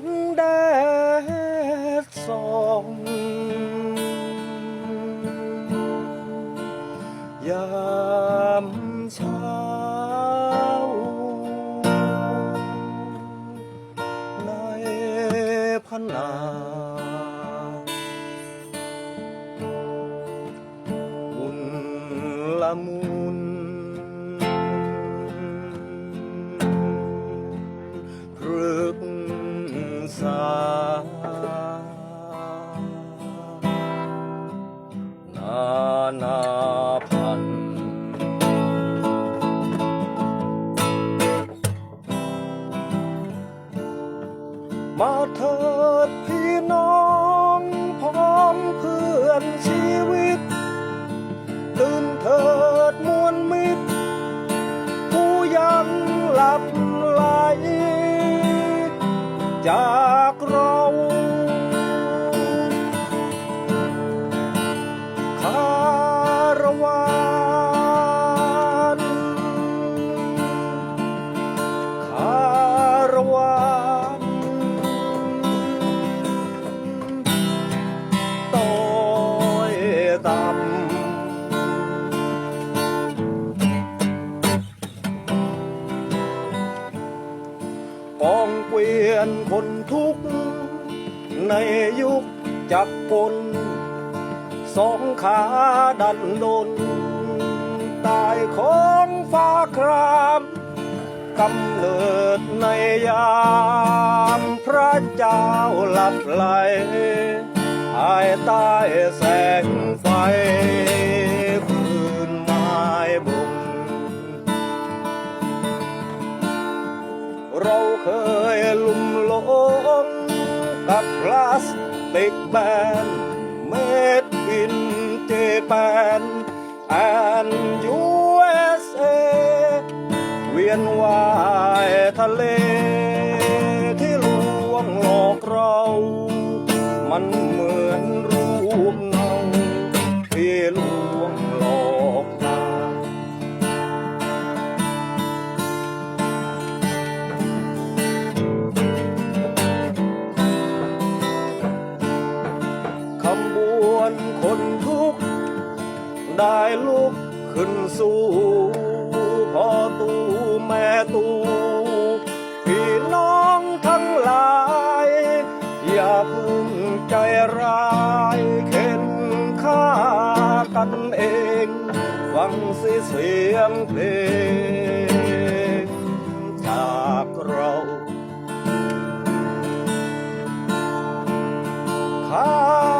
งแดดส่องยามเช้า ในพนาอุ่นละมุ นา วียนคนทุกข์ในยุคจับปนสองขาดันดนตายของฟ้าครามกำเนิดในยามพระเจ้าหลับไหลภายใต้แสงไฟ เราเคยลุ่มหลงกับพลาสติกแบนเม็ดอินเจแปนแอนยูเอสเอเวียนวายทะเล ได้ลุกขึ้นสู่พ่อตูแม่ตูพี่น้องทั้งหลาย อย่าเพึ่งใจร้ายเข็นฆ่ากันเอง ฟังสิเสียงเพลงจากเราคา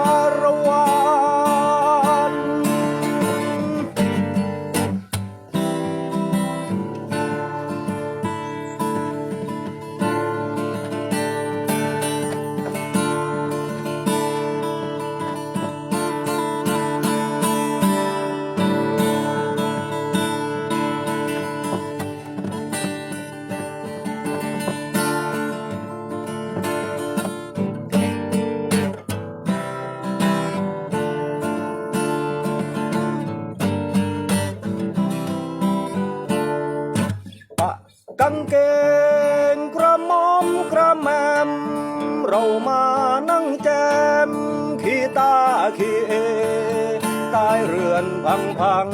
างเกงกระมอมกระแมม เรามานั่งแจม ขี้ตาขี้เอใต้เรือนพังพัง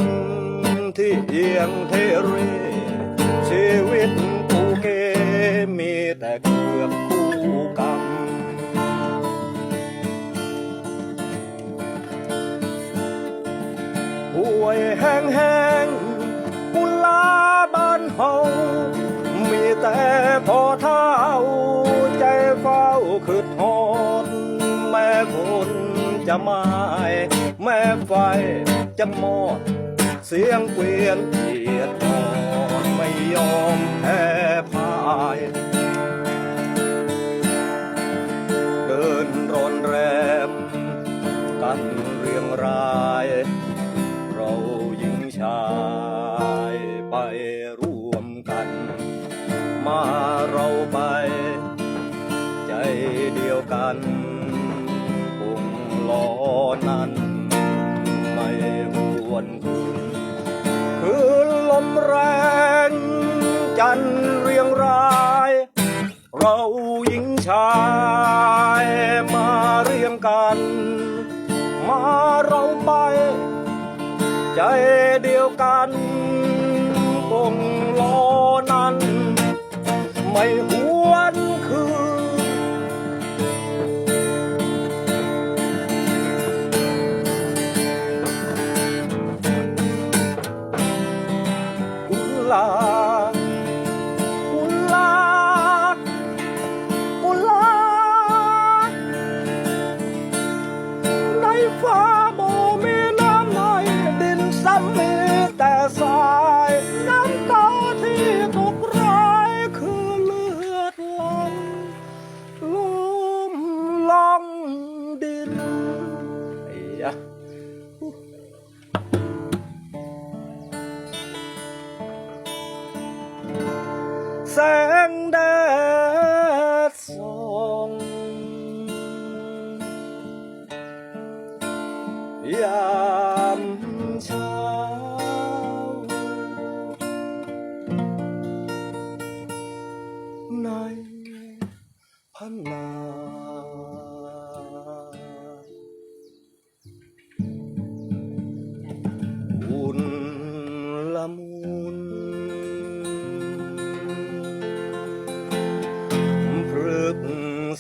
ที่เอียงเทเร ชีวิตกูเกมีแต่เกือบคู่กรรมป่วยแห้งแห้ จะไม้แม่ไฟจะมอด เสียงเกวียนเกียดกอดไม่ยอมแพ้พ่าย เดินรอนแรม กันเรียงราย เราหญิงชายไปร่วมกัน มาเราไป ใจเดียวกัน ล้อนั้น ไม่หวนคืนคืนลมแรง จันเรียงราย เราหญิงชายมาเรียงกัน มาเราไป ใจเดียวกันคงรอนั้น ไม่หวน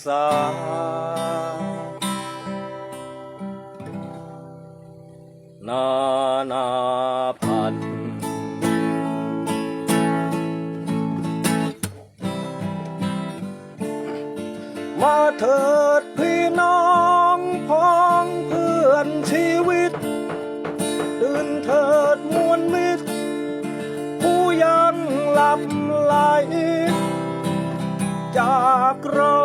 ษา นานาพันธ์มาเถิดพี่น้องพ้องเพื่อนชีวิต ตื่นเถิดมวลมิตร ผู้ยังหลับไหลจากเรา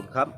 คุณครับ